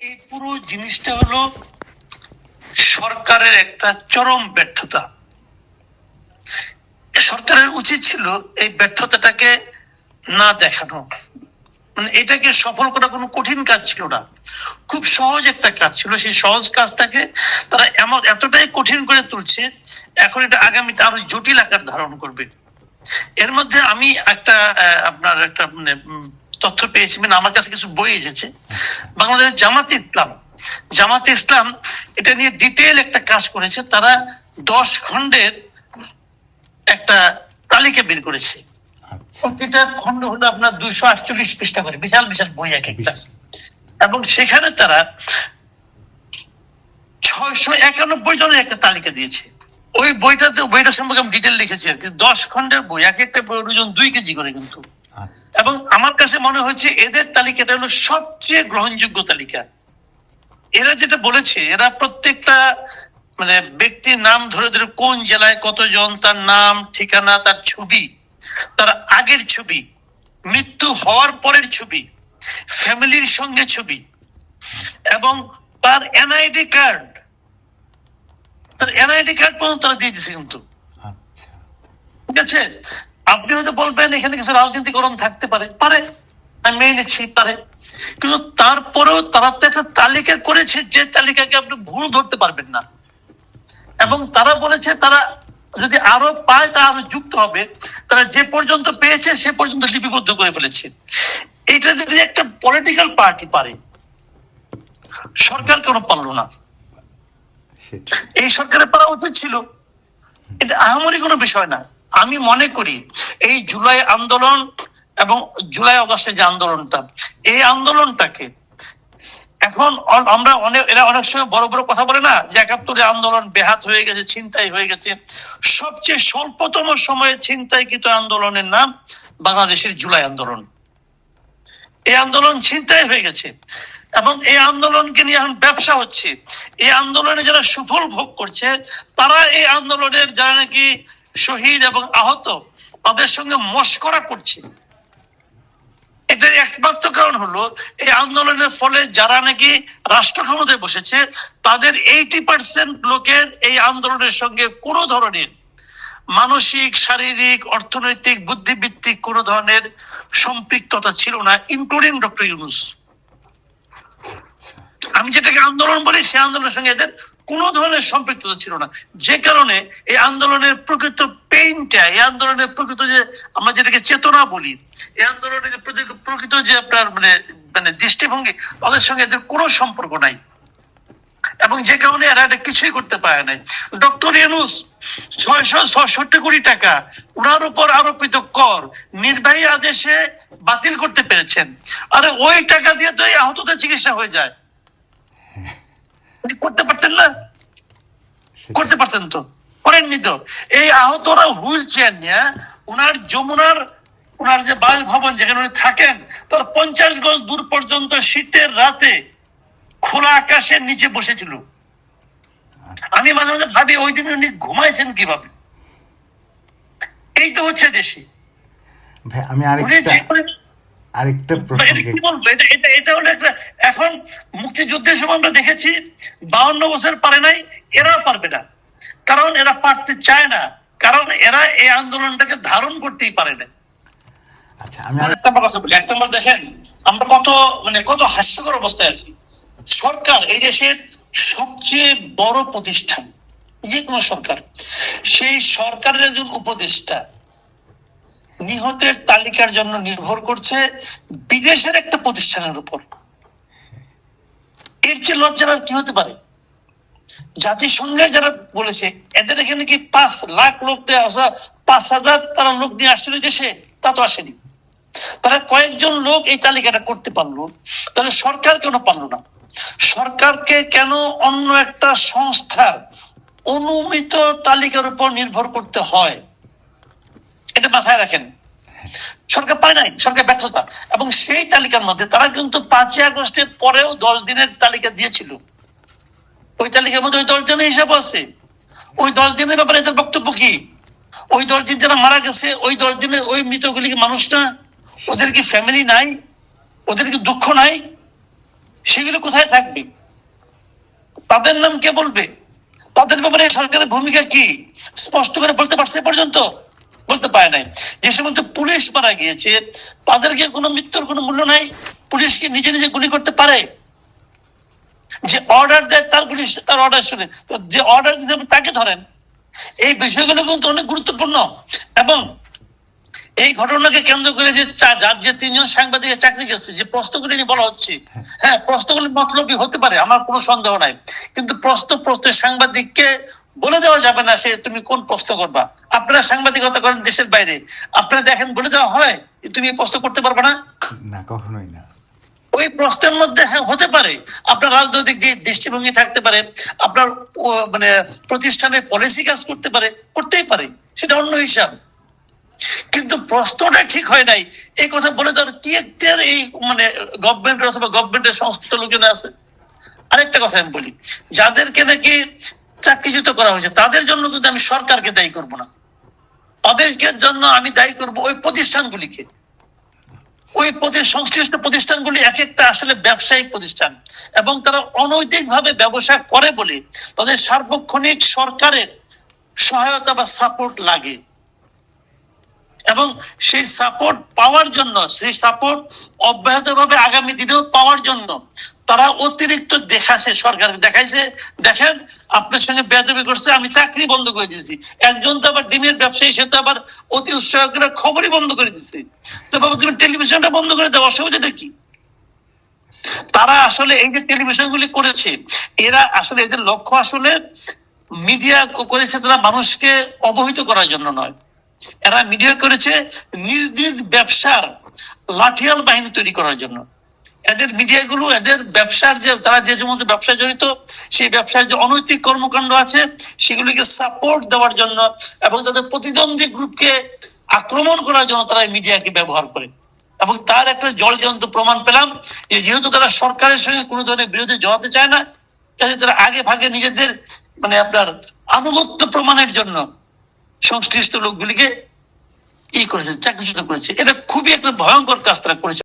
এই পুরো জিনিসটা হলো সরকারের একটা চরম ব্যর্থতা। সরকারের উচিত ছিল এই ব্যর্থতাটাকে না দেখানো। মানে এটাকে সফল করা কোনো কঠিন কাজ ছিল না। খুব সহজ একটা কাজ ছিল। সেই সহজ কাজটাকে তারা এমন এতটাই কঠিন করে তুলছে এখন এটা আগামীতে আরও জটিল আকার ধারণ করবে। এর মধ্যে আমি একটা আপনার একটা মানে, তথ্য পেয়েছি মানে আমার কাছে কিছু বই এসেছে। বাংলাদেশের জামাত ইসলাম জামাত ইসলাম এটা নিয়ে ডিটেল একটা কাজ করেছে। তারা দশ খণ্ডের একটা তালিকা বের করেছে। আচ্ছা। প্রতিটা খণ্ড হলো আপনার দুইশো আটচল্লিশ পৃষ্ঠা করে বিশাল বিশাল বই এক একটা। এবং সেখানে তারা ছয়শো একানব্বই জনের একটা তালিকা দিয়েছে। ওই বইটাতে বইটা সম্পর্কে আমি ডিটেল লিখেছি আর কি। দশ খণ্ডের বই এক একটা বই ওজন দুই কেজি করে কিন্তু। এবং আমার কাছে মনে হচ্ছে এদের তালিকাটা হলো সবচেয়ে গ্রহণযোগ্য তালিকা। এরা যেটা বলেছে এরা প্রত্যেকটা মানে ব্যক্তির নাম ধরে ধরে কোন জেলায় কতজন তার নাম ঠিকানা তার ছবি তার আগের ছবি মৃত্যু হওয়ার পরের ছবি ফ্যামিলির সঙ্গে ছবি এবং তার এনআইডি কার্ড। তার এনআইডি কার্ড পর্যন্ত তারা দিয়ে দিচ্ছে কিন্তু। আচ্ছা। ঠিক আছে? আপনি হয়তো বলবেন এখানে কিছু রাজনীতিকরণ থাকতে পারে। পারে আমি মেনে নিচ্ছি পারে। কিন্তু তারপরেও তারা তো একটা তালিকা করেছে যে তালিকাকে আপনি ভুল ধরতে পারবেন না। এবং তারা বলেছে তারা যদি আরও পায় তা আরও যুক্ত হবে। তারা যে পর্যন্ত পেয়েছে সে পর্যন্ত লিপিবদ্ধ করে ফেলেছে। এটা যদি একটা পলিটিক্যাল পার্টি পারে সরকার কেন পারল না? এই সরকারের পারা উচিত ছিল। এটা আহামরি কোনো বিষয় না। আমি মনে করি এই জুলাই আন্দোলন এবং জুলাই অগস্টের যে আন্দোলনটা, এই আন্দোলনটাকে এখন আমরা অনেক এরা অনেক সময় বড় বড় কথা বলে না, যে একাত্তরে আন্দোলন বেহাত হয়ে গেছে, ছিনতাই হয়ে গেছে। সবচেয়ে স্বল্পতম সময়ে ছিনতাইকৃত আন্দোলনের নাম বাংলাদেশের জুলাই আন্দোলন। এই আন্দোলন ছিনতাই হয়ে গেছে এবং এই আন্দোলনকে নিয়ে এখন ব্যবসা হচ্ছে। এই আন্দোলনে যারা সুফল ভোগ করছে, তারা এই আন্দোলনের যারা নাকি শহীদ এবং আহত তাদের সঙ্গে মস্করা করছে। এটার একমাত্র কারণ হলো এই আন্দোলনের ফলে যারা নাকি রাষ্ট্র ক্ষমতায় বসেছে তাদের এইটি পার্সেন্ট লোকের এই আন্দোলনের সঙ্গে কোনো ধরনের মানসিক শারীরিক অর্থনৈতিক বুদ্ধিবৃত্তিক কোনো ধরনের সম্পৃক্ততা ছিল না ইনক্লুডিং ডক্টর ইউনুস। আচ্ছা। আমি যেটাকে আন্দোলন বলি সেই আন্দোলনের সঙ্গে এদের কোনো ধরনের সম্পৃক্ততা ছিল না। যে কারণে এই আন্দোলনের প্রকৃত পেইনটা এই আন্দোলনের প্রকৃত যে আমরা যেটাকে চেতনা বলি, এই আন্দোলনের যে প্রকৃত- যে আপনার মানে মানে দৃষ্টিভঙ্গি, তাদের সঙ্গে এদের কোনো সম্পর্ক নাই। এবং যে কারণে এরা এটা কিছুই করতে পারে নাই। ডক্টর ইউনুস ছয়শো ছষট্টি কোটি টাকা ওনার উপর আরোপিত কর নির্বাহী আদেশে বাতিল করতে পেরেছেন। আরে ওই টাকা দিয়ে তো এই আহতদের চিকিৎসা হয়ে যায়। করতে পারতেন না? করতে পারতেন তো। করেননি তো। এই আহতরা হুইল চেয়ার নিয়ে ওনার যমুনার ওনার যে বাসভবন যেখানে উনি থাকেন তার পঞ্চাশ গজ দূর পর্যন্ত শীতের রাতে খোলা আকাশের নিচে বসেছিল। আমি মাঝে মাঝে ভাবি ওই দিন উনি ঘুমাইছেন কীভাবে? এই তো হচ্ছে দেশে। আমি আরেকটা আরেকটা বলব? এটা এটা এটা হলো একটা এখন মুক্তিযুদ্ধের সময় আমরা দেখেছি বাউন্ন বছর পারে নাই এরা পারবে না। কারণ এরা পারতে চায় না। কারণ এরা এই আন্দোলনটাকে ধারণ করতেই পারে না। আচ্ছা আমি একটা কথা বলি এক নম্বর দেখেন আমরা কত মানে কত হাস্যকর অবস্থায় আছি। সরকার এই দেশের সবচেয়ে বড় প্রতিষ্ঠান যে কোনো সরকার সেই সরকারের একজন উপদেষ্টা নিহতের তালিকার জন্য নির্ভর করছে বিদেশের একটা প্রতিষ্ঠানের উপর। এর চেয়ে লজ্জার কি হতে পারে? জাতিসংঘের যারা বলেছে, এদের এখানে কি পাঁচ লাখ লোক নিয়ে আসা, পাঁচ হাজার তারা লোক নিয়ে আসছিল দেশে? তা তো আসেনি। তারা কয়েকজন লোক এই তালিকাটা করতে পারল, তাহলে সরকার কেন পারল না? সরকারকে কেন অন্য একটা সংস্থার অনুমিত তালিকার উপর নির্ভর করতে হয়? এটা মাথায় রাখেন। সরকার পায় নাই, সরকার ব্যর্থতা। এবং সেই তালিকার মধ্যে তারা কিন্তু পাঁচই আগস্টের পরেও দশ দিনের তালিকা দিয়েছিল। ওই তালিকার মধ্যে ওই দশ দিনের হিসাব আছে। ওই দশ দিনের ব্যাপারে এদের বক্তব্য কি? ওই দশ দিন যারা মারা গেছে, ওই দশ দিনের ওই মৃতগুলি কি মানুষ না? ওদের কি ফ্যামিলি নাই? ওদের কি দুঃখ নাই? সেগুলো কোথায় থাকবে? তাদের নাম কে বলবে? তাদের ব্যাপারে সরকারের ভূমিকা কি? স্পষ্ট করে বলতে পারছে পর্যন্ত? বলতে পারে নাই। যে সমস্ত পুলিশ মারা গিয়েছে, তাদেরকে কোনো মৃত্যুর কোনো মূল্য নাই। পুলিশ কি নিজে নিজে গুলি করতে পারে? যে অর্ডার দেয়, তার গুলি তার অর্ডার শুনে। তো যে অর্ডার দিতে তাকে ধরেন। এই বিষয়গুলো কিন্তু অনেক গুরুত্বপূর্ণ। এবং এই ঘটনাকে কেন্দ্র করে যে যার যে তিনজন সাংবাদিকের চাকরি গেছে যে প্রশ্নগুলি নিয়ে বলা হচ্ছে হ্যাঁ প্রশ্নগুলি মতলবী হতে পারে, আমার কোনো সন্দেহ নাই। কিন্তু প্রশ্ন প্রশ্ন সাংবাদিককে বলে দেওয়া যাবে না সে তুমি কোন প্রশ্ন করবা। আপনারা সাংবাদিকতা করেন দেশের বাইরে। আপনারা দেখেন বলে দেওয়া হয় তুমি প্রশ্ন করতে পারবে না। না কখনোই না। ওই প্রশ্নের মধ্যে হ্যাঁ হতে পারে। আপনার রাজনৈতিক দৃষ্টিভঙ্গি থাকতে পারে। আপনার মানে প্রতিষ্ঠানে পলিসি কাজ করতে পারে করতেই পারে। সেটা অন্য হিসাব। কিন্তু প্রশ্নটা ঠিক হয় নাই। এই কথা বলে আর কি এখতিয়ার এই মানে গভর্নমেন্টের অথবা গভর্নমেন্টের সংশ্লিষ্ট লোকেরা আছে? আরেকটা কথা আমি বলি। যাদেরকে নাকি চাকরিচ্যুত করা হয়েছে। তাদের জন্য কিন্তু আমি সরকারকে দায়ী করব না। তাদেরকে জন্য আমি দায়ী করব ওই প্রতিষ্ঠানগুলিকে। ওই প্রতি- সংশ্লিষ্ট প্রতিষ্ঠানগুলি এক একটা আসলে ব্যবসায়িক প্রতিষ্ঠান। এবং তারা অনৈতিক ভাবে ব্যবসা করে বলে তাদের সার্বক্ষণিক সরকারের সহায়তা বা সাপোর্ট লাগে। এবং সেই সাপোর্ট পাওয়ার জন্য, সেই সাপোর্ট অব্যাহতভাবে আগামী দিনেও পাওয়ার জন্য তারা অতিরিক্ত দেখাছে সরকার দেখাইছে, দেখেন, আপনার সঙ্গে বেদবি করছে, আমি চাকরি বন্ধ করে দিয়েছি। একজন তো আবার ডিমের ব্যবসায়ী, সে তো আবার অতি উৎসাহ করে খবরই বন্ধ করে দিচ্ছে তো বাবা, তুমি টেলিভিশনটা বন্ধ করে দাও অসুবিধাটা কি? তারা আসলে এই যে টেলিভিশন গুলি করেছে, এরা আসলে এদের লক্ষ্য আসলে মিডিয়া করেছে তারা মানুষকে অবহিত করার জন্য নয়। এরা মিডিয়া করেছে নিজ ব্যবসার লাঠিয়াল বাহিনী তৈরি করার জন্য। এদের মিডিয়াগুলো এদের ব্যবসার যে, তারা যে সমস্ত ব্যবসায় জড়িত, সেই ব্যবসার যে অনৈতিক কর্মকাণ্ড আছে, সেগুলিকে সাপোর্ট দেওয়ার জন্য এবং তাদের প্রতিদ্বন্দ্বী গ্রুপকে আক্রমণ করার জন্য তারা মিডিয়াকে ব্যবহার করে। এবং তার একটা জলজন্ত প্রমাণ পেলাম যে, যেহেতু তারা সরকারের সঙ্গে কোনো ধরনের বিরোধী জড়াতে চায় না কাজে তারা আগে ভাগে নিজেদের মানে আপনার আনুগত্য প্রমাণের জন্য সংশ্লিষ্ট লোকগুলিকে ই করেছে চাকরিচ্যুত করেছে। এটা খুবই একটা ভয়ঙ্কর কাজ তারা করেছে।